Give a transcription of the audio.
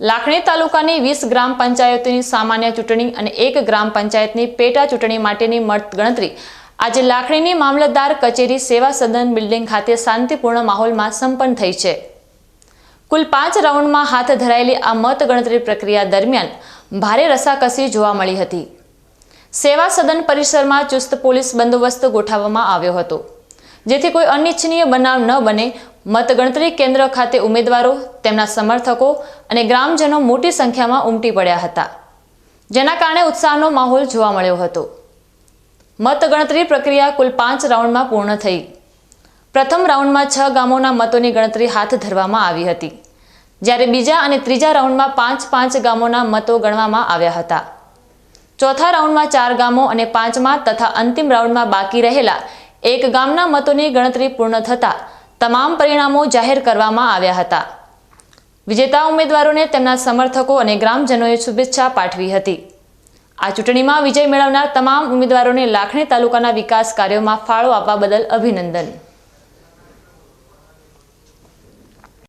લાખણી તાલુકાની વીસ ગ્રામ પંચાયતોની સામાન્ય ચૂંટણી અને એક ગ્રામ પંચાયતની પેટા ચૂંટણી માટેની મતગણતરી. આજે લાખણીની મામલતદાર કચેરી સેવા સદન બિલ્ડિંગ ખાતે શાંતિપૂર્ણ માહોલમાં સંપન્ન થઈ છે. કુલ પાંચ રાઉન્ડમાં હાથ ધરાયેલી આ મતગણતરી પ્રક્રિયા દરમિયાન ભારે રસાકસી જોવા મળી હતી. સેવા સદન પરિસરમાં ચુસ્ત પોલીસ બંદોબસ્ત ગોઠવવામાં આવ્યો હતો, જેથી કોઈ અનિચ્છનીય બનાવ ન બને મતગણતરી કેન્દ્ર ખાતે ઉમેદવારો, તેમના સમર્થકો અને ગ્રામજનો મોટી સંખ્યામાં ઉમટી પડ્યા હતા, જેના કારણે ઉત્સાહનો માહોલ જોવા મળ્યો હતો. મતગણતરી પ્રક્રિયા કુલ પાંચ રાઉન્ડમાં પૂર્ણ થઈ. પ્રથમ રાઉન્ડમાં છ ગામોના મતોની ગણતરી હાથ ધરવામાં આવી હતી, જ્યારે બીજા અને ત્રીજા રાઉન્ડમાં પાંચ પાંચ ગામોના મતો ગણવામાં આવ્યા હતા. ચોથા રાઉન્ડમાં ચાર ગામો અને પાંચમા તથા અંતિમ રાઉન્ડમાં બાકી રહેલા એક ગામના મતોની ગણતરી પૂર્ણ થતાં તમામ પરિણામો જાહેર કરવામાં આવ્યા હતા. વિજેતા ઉમેદવારોને તેમના સમર્થકો અને ગ્રામજનોએ શુભેચ્છા પાઠવી હતી. આ ચૂંટણીમાં વિજય મેળવનાર તમામ ઉમેદવારોને લાખણી તાલુકાના વિકાસ કાર્યોમાં ફાળો આપવા બદલ અભિનંદન.